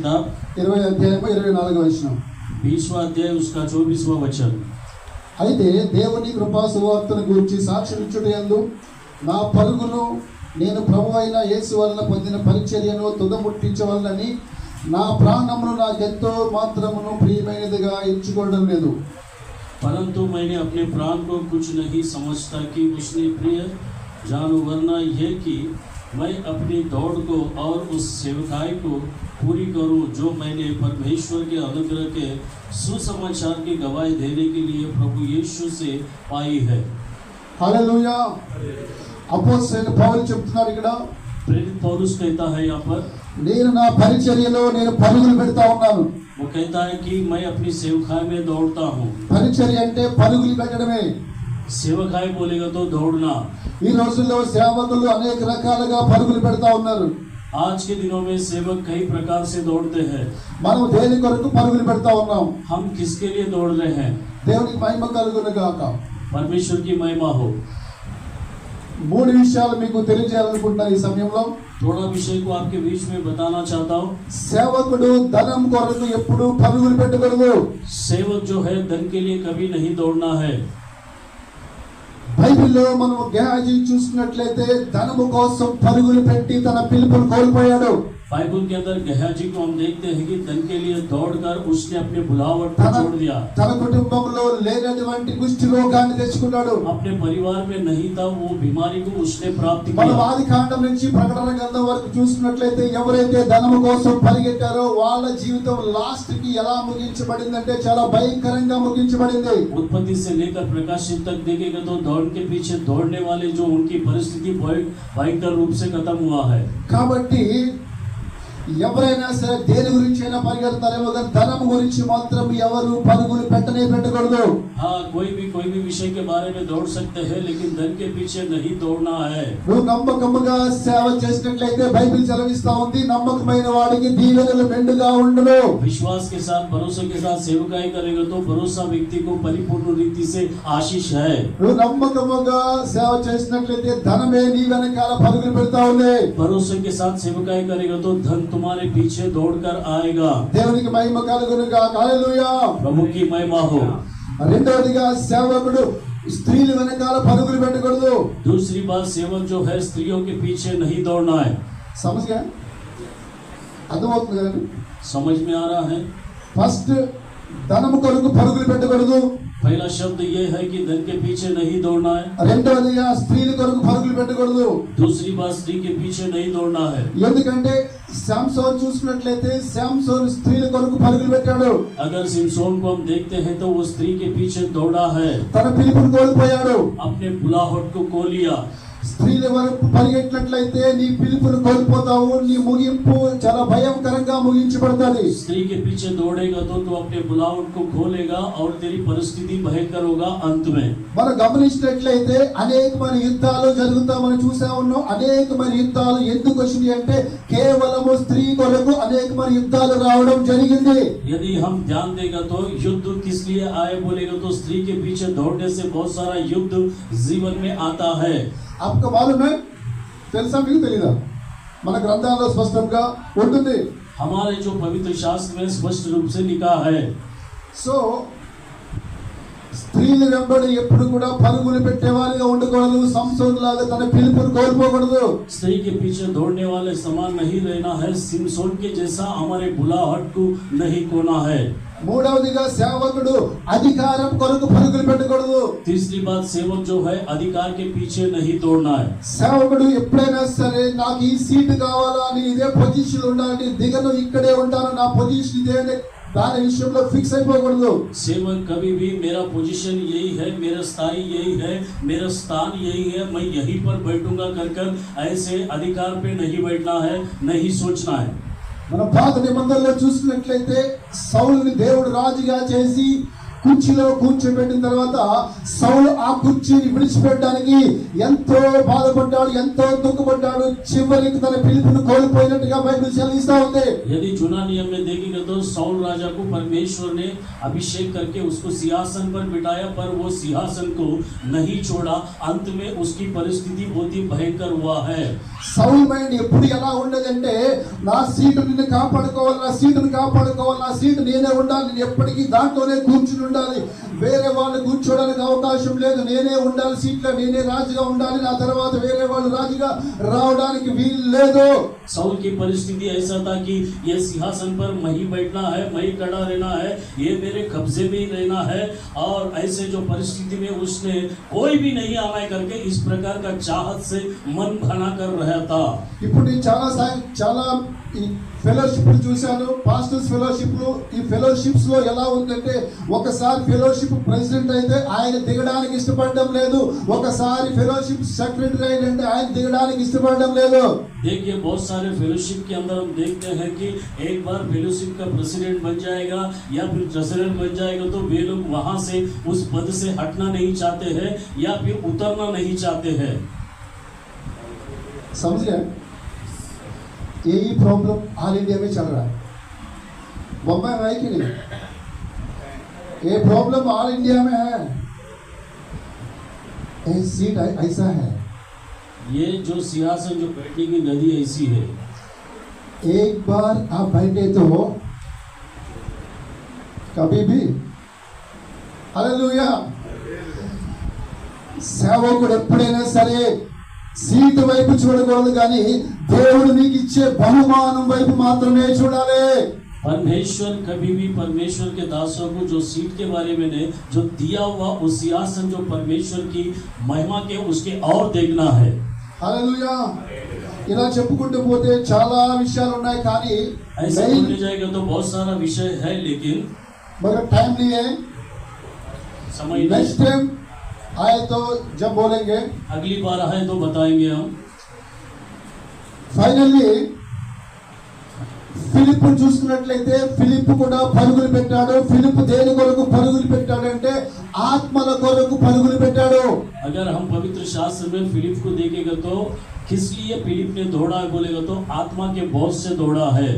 किताब ఇరవై అధ్యాయం ఇరవై నాలుగు వచ్చిన बीसवा अध्याय उसका चौबीसवा वचन అయితే దేవుని కృపా సువార్తను గురించి సాక్షించుటయందు నా పరుగును నేను ప్రభు అయిన యేసు వలన పొందిన పరిచర్యను తుదముట్టించవలనని నా ప్రాణమును నాకెంతో మాత్రమును ప్రియమైనదిగా ఎంచుకోవడం లేదు పరంతు मैंने अपने प्राण को कुछ విష్ణు ప్రియ कि उसने प्रिय मैं अपनी दौड़ को और उस सेवकाई को पूरी करूं जो मैंने परमेश्वर के अनुग्रह के सुसमाचार की गवाही देने के लिए प्रभु यीशु से पाई है कहता है यहाँ पर నేను నా పరిచర్యలో నేను పరుగులు పెడతా ఉన్నాను वो कहता है कि मैं अपनी सेवकाई में दौड़ता हूँ అంటే పరుగులు పెట్టడమే సేవకై పోలేగతో దౌడునా ఈ రోజుల్లో సేవకులు అనేక రకాలుగా పరుగులు పెడతా ఉన్నారు आज के दिनों में सेवक कई प्रकार से दौड़ते हैं हम किसके लिए दौड़ रहे हैं परमेश्वर की महिमा हो मूड विषय समय थोड़ा विषय को आपके बीच में बताना चाहता हूँ सेवकड़ो धनम को सेवक जो है धन के लिए कभी नहीं दौड़ना है బైబిల్లో మనం గ్యాజీ చూసినట్లయితే ధనము కోసం పరుగులు పెట్టి తన పిలుపును కోల్పోయాడు बाइबल के अंदर गहजी को हम देखते हैं कि धन के लिए दौड़कर उसने अपने बुलावट को छोड़ दिया తన కుటుంబంలో లేనటువంటి కుష్టి రోగాన్ని తెచ్చుకున్నాడు अपने परिवार में नहीं था वो बीमारी को उसने प्राप्त किया మనం ఆది కాండం నుంచి ప్రకటన గ్రంథం వరకు చూసినట్లయితే ఎవరైతే ధనము కోసం పరిగెట్టారో వాళ్ళ జీవితం లాస్ట్ కి ఎలా ముగించబడిందంటే చాలా భయంకరంగా ముగించబడింది उत्पत्ति से लेकर प्रकाशित तक देखेगा तो दौड़ के पीछे दौड़ने वाले जो उनकी परिस्थिति भयंकर रूप से खत्म हुआ है काबट्टी ಯವರೇನ ಸರ ದೇನ గురించి ಏನ ಪರಿಗರ್ತತರೆ ಮೊದನ ಧನಮ గురించి ಮಾತ್ರ ಮೊಯವರು ಪರಿಗುಲು ಪೆಟ್ಟನೆ ಪೆಟ್ಟಕೊಳ್ಳದು ಆ کوئی بھی کوئی بھی ವಿಷಯ کے بارے میں દોڑ سکتے ہیں لیکن ধন کے پیچھے نہیں دوڑنا ہے ನಂಬಕಮಗ ಸೇವೆಚಿಸಿನಕತೆ ಬೈಬಲ್ ಹೇಳುವಿಸ್ತಾ ಉಂಡಿ ನಂಬಕಮಯನ ವಾಡಿಗೆ ಜೀವನದ ಬೆಣ್ಣುಗ ಉಂಡುಲೋ ವಿಶ್ವಾಸಕ್ಕೆ ಸಾ ಭರೋಸಕ್ಕೆ ಸಾ ಸೇವಕಾಯಿ ಕರೆಗತೋ भरोಸ ಸಾ ವ್ಯಕ್ತಿ کو ಪರಿಪೂರ್ಣ ರೀತಿ سے ಆಶೀಶ್ ಹೇ ನಂಬಕಮಗ ಸೇವೆಚಿಸಿನಕತೆ ಧನమే ನಿವನ ಕಾಲ ಪರಿಗುಲು ಪೆಟ್ಟತಾ ಉಂಡೇ भरोಸಕ್ಕೆ ಸಾ ಸೇವಕಾಯಿ ಕರೆಗತೋ ಧನ तुम्हारे पीछे दौड़कर आएगा దేవునికి మహిమ కలుగును గాక హల్లెలూయా प्रभु की महिमा हो రెండవదిగా సేవకుడు స్త్రీలు వెనకాల పరుగులు పెట్టకూడదు दूसरी बात सेवक जो है स्त्रियों के पीछे नहीं दौड़ना है సమస్య అర్థమవుతుంది కదండి समझ में आ रहा है ఫస్ట్ ధనము కొరకు పరుగులు పెట్టకూడదు पहला शब्द ये है कि धन के पीछे नहीं दौड़ना है स्त्री तो दूसरी बात स्त्री के पीछे नहीं दौड़ना है तो अगर सिमसोन को हम देखते हैं तो वो स्त्री के पीछे दौड़ा है तर फिर अपने बुलाहट को लिया स्त्री परगेटे नी पीता नी मुगि चला भयंकर मुगड़ी स्त्री के पीछे दौड़ेगा तो तू अपने बुलावट को खोलेगा और तेरी परिस्थिति भयंकर होगा अंत में मन गमन अनेक मन युद्ध जो मैं चूसा अनेक मन युद्ध केवल स्त्री को अनेक मन युद्ध जरिए यदि हम ध्यान देगा तो युद्ध किस लिए आए बोलेगा तो स्त्री के पीछे दौड़ने से बहुत सारा युद्ध जीवन में आता है आपको मालूम है तेलसा मिल तेली मन మీకు తెలీదా మన का స్పష్టంగా ఉంటుంది हमारे जो पवित्र शास्त्र में स्पष्ट रूप से लिखा है सो సో స్త్రీలు వెంబడి ఎప్పుడు కూడా పరుగులు పెట్టేవారిగా ఉండకూడదు సంసోన్ లాగా తన పిలుపును కోల్పోకూడదు स्त्री के पीछे दौड़ने वाले समान नहीं रहना है सिमसोन के जैसा हमारे बुलाहट को नहीं खोना है మూడవదిగా సేవకుడు అధికారం కొరకు పరుగు పడుకొనకూడదు తీసితి బాత్ సేవం జోహై అధికార్ కే پیچھے నహీ દોడనా హై సేవకుడు ఎప్డేనాసరే నాకు ఈ సీట్ కావాలని ఇదే పొజిషన్ ఉండాలి దిగను ఇక్కడే ఉంటాను నా పొజిషన్ ఇదే అనే దాని విషయంలో ఫిక్స్ అయిపోకూడదు సేమ కవి వీ మేరా పొజిషన్ యహీ హై మేరా స్థాయీ యహీ హై మేరా స్థాన్ యహీ హై మై యహీ పర్ బైటుంగా కర్కర్ aise adhikar pe nahi baitna hai nahi sochna hai మన పాత నిబంధనలో చూసినట్లయితే సౌల్ని దేవుడు రాజుగా చేసి కుర్చీలో కూర్చోబెట్టిన తర్వాత సౌలు ఆ కుర్చీని విడిచిపెట్టడానికి ఎంతో బాధపడ్డాడు ఎంతో దుఃఖపడ్డాడు చివరికి తన పిలుపును కోల్పోయినట్టుగా బైబిల్ సెలవిస్తా ఉంది यदि चुना नियम में देखेंगे तो सौल राजा को परमेश्वर ने अभिषेक करके उसको सिंहासन पर बिठाया पर वो सिंहासन को नहीं छोड़ा अंत में उसकी परिस्थिति సౌల్ మైండ్ ఎప్పుడు ఎలా ఉండదంటే నా సీటు నిన్ను కాపాడుకోవాలి నా సీటును కాపాడుకోవాలి నా సీటు నేనే ఉండాలి నేను ఎప్పటికీ దాంట్లోనే కూర్చుని ఉండాలి వేరే వాళ్ళు కూర్చోడానికి అవకాశం లేదు నేనే ఉండాలి సీట్లో నేనే రాజుగా ఉండాలి నా తర్వాత వేరే వాళ్ళు రాజుగా రావడానికి వీలు లేదు సౌల్ की परिस्थिति ऐसा था कि ये सिंहासन पर मही बैठना है मही खड़ा रहना है ये मेरे कब्जे में ही रहना है और ऐसे जो परिस्थिति में उसने कोई भी नहीं आना करके इस प्रकार का चाहत से मन ఇప్పుడు చాలా చాలా ఈ ఫెలోషిప్ చూశాను పాస్టర్స్ ఫెలోషిప్లు ఈ ఫెలోషిప్స్ లో ఎలా ఉందంటే ఒక ಸರ್ ಫೆಲೋಶಿಪ್ ಪ್ರೆಸಿಡೆಂಟ್ ಐತೆ ಆಯನೆ ತಿಗಡಾನಿಕೆ ಇಷ್ಟಪಡ್ತಂಲ್ಲೇದು ಒಕ ಸಾರಿ ಫೆಲೋಶಿಪ್ ಸೆಕ್ರೆಟರಿ ಐಲೆಂಡ ಆಯನೆ ತಿಗಡಾನಿಕೆ ಇಷ್ಟಪಡ್ತಂಲ್ಲೇದು ದೇಕ್ಕೆ ಬೋಸಾರೆ ಫೆಲೋಶಿಪ್ ಕಿ اندرೋ ದೇಖತೆ ಹೈ ಕಿ ಏಕ್ ಬಾರ್ ಫೆಲೋಶಿಪ್ ಕಾ ಪ್ರೆಸಿಡೆಂಟ್ ಬನ್ ಜಾಯೇಗಾ ಯಹಾ ಫಿರ್ ಟ್ರೆಜರರ್ ಬನ್ ಜಾಯೇಗಾ ತೋ ಮೇಲುಕ್ ವಹಾ ಸೆ ಉಸ್ ಪದ ಸೆ ಹಟ್ನಾ ನಹೀ ಚಾಹತೆ ಹೈ ಯಹಾ ಫಿರ್ ಉತರನಾ ನಹೀ ಚಾಹತೆ ಹೈ ಸಮಜಾ ಏಈ ಪ್ರಾಬ್ಲಮ್ ಆಲ್ ಇಂಡಿಯಾ ಮೇ ಚಲ್ ರಹಾ ಹೈ ಮುಂಬೈ ರಾಯ್ ಕಿ ನೇ ये प्रॉब्लम ऑल इंडिया में है ये सीट ऐसा है ये जो सियासत जो बैठने की नदी ऐसी है एक बार आप बैठे तो हो कभी भी अरे సేవకుడు ఎప్పుడైనా సరే సీత వైపు చూడకూడదు కానీ దేవుడు మీకు ఇచ్చే బహుమానం వైపు మాత్రమే చూడాలి परमेश्वर कभी भी परमेश्वर के दासों को जो सीट के बारे में ने जो दिया हुआ उस सियासन जो परमेश्वर की महिमा के उसके और देखना है हालेलुया ఇలా చెప్పుకుంటూ పోతే చాలా విషయాలు ఉన్నాయి కానీ ऐसा बोलने जाएगा तो बहुत सारा विषय है लेकिन मगर टाइम नहीं है समय नेक्स्ट टाइम आए तो जब बोलेंगे अगली बार आए तो बताएंगे हम फाइनली ఫిలిప్ చూసుకున్నట్లయితే ఫిలిప్ కూడా పరుగులు పెట్టాడు ఫిలిప్ దేని కొరకు పరుగులు పెట్టాడంటే ఆత్మల కొరకు పరుగులు పెట్టాడు అగర్ హమ్ పవిత్ర శాస్త్రమే ఫిలిప్ కు దేఖేగా తో किस लिए फिलिप ने दौड़ा बोलेगा तो आत्मा के बोझ से दौड़ा है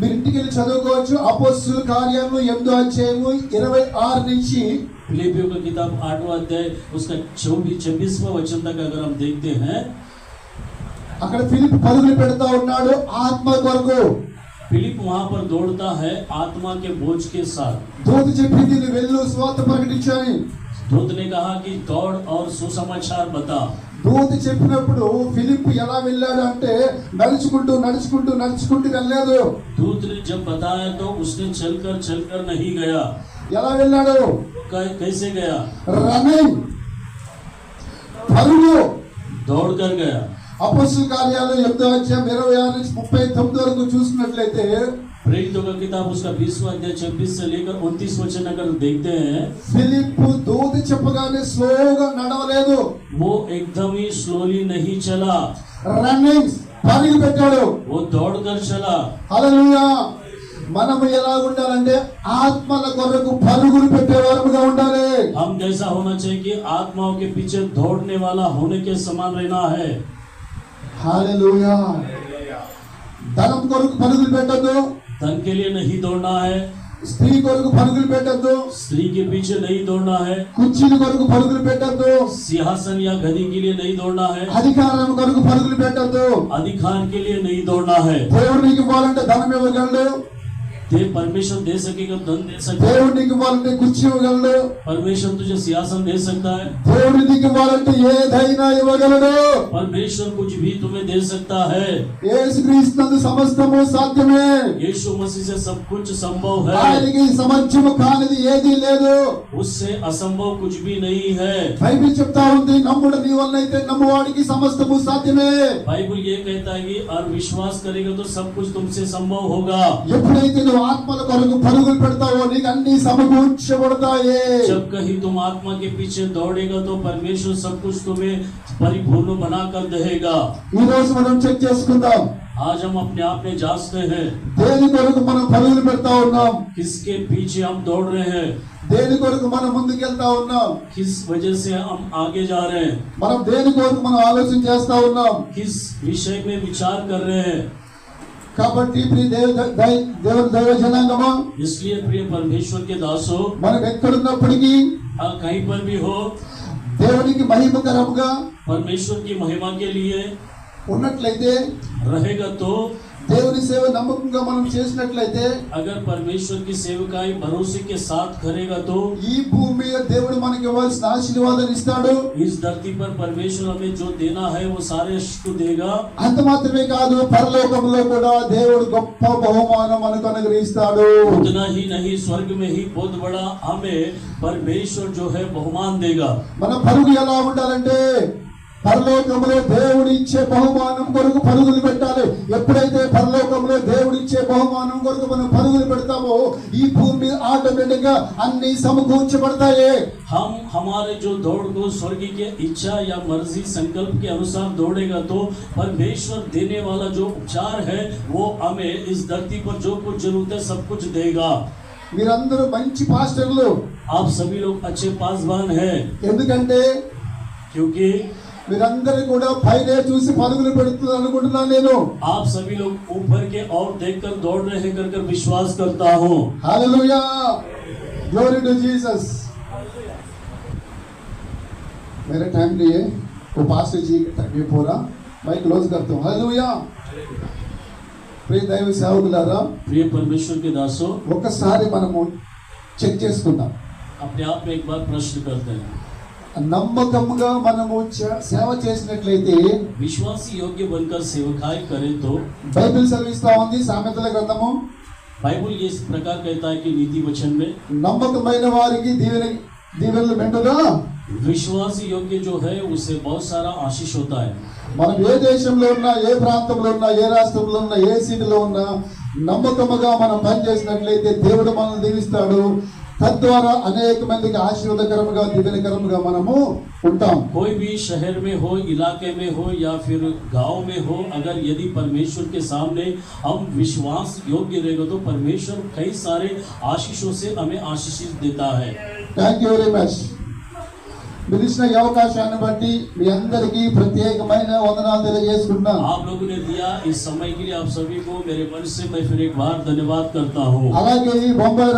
మీరు ఇంటికి వెళ్ళి చదువుకోవచ్చు అపోస్తుల కార్యము ఎనిమిదో అధ్యాయము ఇరవై ఆరు నుంచి ఫిలిప్ యొక్క కితాబ్ ఆటో అధ్యాయ उसका 26वां वचन तक अगर हम देखते हैं అక్కడ ఫిలిప్ పరుగులు పెడుతూ ఉన్నాడు ఆత్మ కొరకు ఫిలిప్ మహాపర్ దూడత హై ఆత్మ కే మోజ్ కే సత్ దూద్ చెప్పిన వెల్లు స్వత ప్రకటించని దూతనే కహా కి దౌడ్ అవర్ సుసమాచార్ బతా దూద్ చెప్పినప్పుడు ఫిలిప్ ఎలా వెళ్ళాడు అంటే నల్చుకుంటూ నల్చుకుంటూ నల్చుకుంటూ వెళ్ళలేదు దూతని జం బతాయా తో ఉస్నే చల్కర్ చల్కర్ నహీ గయా ఎలా వెళ్ళాడు కైసే గయా రను దౌడ్ కర్ గయా అపోస్తుల కార్యాలు ఎనిమిదో అధ్యాయం ఇరవై ఆరు నుంచి ముప్పై తొమ్మిది వరకు చూసినట్లయితే प्रेरितों का किताब उसका बीसवा अध्याय छब्बीस से लेकर उनतीस वचन अगर देखते हैं फिलिप दूध चपकाने स्लोगा नड़वले दो वो एकदम ही स्लोली नहीं चला रनिंग పరిగి పెట్టాడు ఓ దౌడగర్ చలా హల్లెలూయా మనం ఎలా ఉండాలంటే ఆత్మల కొరకు పరుగులు పెట్టేవారుగా ఉండాలి हम जैसा होना चाहिए कि आत्माओं के पीछे दौड़ने वाला होने के समान रहना है धनम पड़ो धन के लिए नहीं दौड़ना है स्त्री को दो स्त्री के पीछे नहीं दौड़ना है कुछ कुर्ची पड़ो सिंहासन या गरी के लिए नहीं दौड़ना है अधिकार दो अधिकार के लिए नहीं दौड़ना है धनमे देव परमेश्वर दे सकेगा धन दे सकता है परमेश्वर तुझे सियासन दे सकता है దేవునికి परमेश्वर कुछ भी तुम्हें दे सकता है యేసు క్రీస్తునందు में यीशु मसीह से सब कुछ संभव है ఆయనకి సమర్థము కానిది उससे असंभव कुछ भी नहीं है బైబిల్ చెప్తా ఉంది నమ్ముడు నీ వల్లైతే నమ్మువాడికి సమస్తము ये कहता है कि और विश्वास करेगा तो सब कुछ तुमसे संभव होगा ఎప్పుడైతే जब कहीं तुम आत्मा के पीछे दौड़ेगा तो परमेश्वर सब कुछ तुम्हें परिपूर्ण बनाकर देगा आज हम अपने आप में जांचते हैं किसके पीछे हम दौड़ रहे हैं దేని కొరకు మనం ముందుకెళ్తా ఉన్నాం किस वजह से हम आगे जा रहे हैं మనం దేని కొరకు మనం ఆలోచన చేస్తా ఉన్నాం किस विषय में विचार कर रहे हैं కాబట్టి ప్రియ దేవ దేవుని దైవ జనాంగమా इसलिए प्रिय परमेश्वर के దాసో మనకు ఎక్కడున్నప్పటికీ कहीं पर भी हो దేవునికి మహిమకరంగా పరమేశ్వర్ కి మహిమ के लिए ఉన్నట్లయితే रहेगा तो సేవ నమ్మకంగా మనం చేసినట్లయితే అగర్ పరమేశ్వర్ కి సేవకాయ భరోసే కే కరేగా తో ఈ భూమి దేవుడు మనకి ఇవ్వాల్సిన ఇస్తాడు ధర్తి పర్ పరమేశ్వర్ హమే జో దేనా హై వో సారే ఇష్కు దేగా అంత మాత్రమే కాదు కూడా దేవుడు గొప్ప బహుమానం మనకు అనుగ్రహిస్తాడు ఉతనా హి నహి స్వర్గ మే హి బడా హమే పరమేశ్వర్ జో హై బహుమాన్ దేగా మన పరుగు ఎలా ఉండాలంటే పరలోకంలో దేవుడిచ్చే బహుమానం కొరకు పరుగులు పెట్టాలి ఎప్పుడైతే పరలోకంలో దేవుడిచ్చే బహుమానం కొరకు మనం పరుగులు పెడతామో ఈ భూమి ఆటోమేటిక్ గా అన్ని సమకూర్చబడతాయి हम हमारे जो दौड़ को स्वर्ग की इच्छा या मर्जी संकल्प के अनुसार दौड़ेगा तो परमेश्वर देने वाला जो उपचार है वो हमें इस धरती पर जो कुछ जरूरत है सब कुछ देगा మీరందరూ మంచి పాస్టర్లు आप सभी लोग अच्छे पासवान हैं ఎందుకంటే क्योंकि మీరందరూ కూడా పైనే చూసి పరుగులు పెడుతున్నారు అనుకుంటున్నాను నేను आप सभी लोग ऊपर के और देखकर दौड़ रहे कर कर विश्वास करता हूँ హల్లెలూయా ग्लोरी टू जीसस मेरा टाइम नहीं है वो पास्टर जी ये पूरा मैं क्लोज करता हूँ హల్లెలూయా ప్రియ దైవ సేవకులారా प्रिय परमेश्वर के दासों ఒకసారి మనము చెక్ చేసుకుందాం अपने आप में एक बार प्रश्न करते हैं నమ్మకంగా మనము సేవ చేసినట్లయితే విశ్వాసి యోగ్య बनकर సేవకాయ करे तो బైబిల్ సెలవిస్తా ఉంది సామెతల గ్రంథము బైబుల్ ఈ ప్రకారం कहता है कि నమ్మకమైన వారికి దీవెన దీవెనలు మెండుగా విశ్వాస యోగ్య जो है उसे बहुत सारा आशीष होता మనం ఏ దేశంలో ఉన్నా ఏ ప్రాంతంలో ఉన్నా ఏ రాష్ట్రంలో ఉన్నా ఏ సిటీలో ఉన్నా నమ్మకముగా మనం పనిచేసినట్లయితే దేవుడు మనల్ని దీవిస్తాడు तद द्वारा अनेक మందికి ఆశీర్వదకరముగా దివేనకరముగా మనము ఉంటాము. ਕੋਈ ਵੀ షహర్ మే హో ఇలాకే మే హో యా ఫిర్ గావ్ మే హో అగర్ యది పరమేష్వర్ కే సామ్నే హమ్ విశ్వాస్ యోగ్్య రేగా తో పరమేష్వర్ కై సారే ఆశీషో సే నమే ఆశీర్సిత్ దేతా high. Thank you very much. మిలిష్న యావకాసాన బట్టి మీ అందరికి ప్రతియగమైన వందనాలు తెలియజేసుకుంటాను. ఆప్ లోగునే దియా ఈ సమయ కే liye ఆప్ సభీ కో mere man se mai fir ek baar dhanyavaad karta hu. హర జయీ బొంబై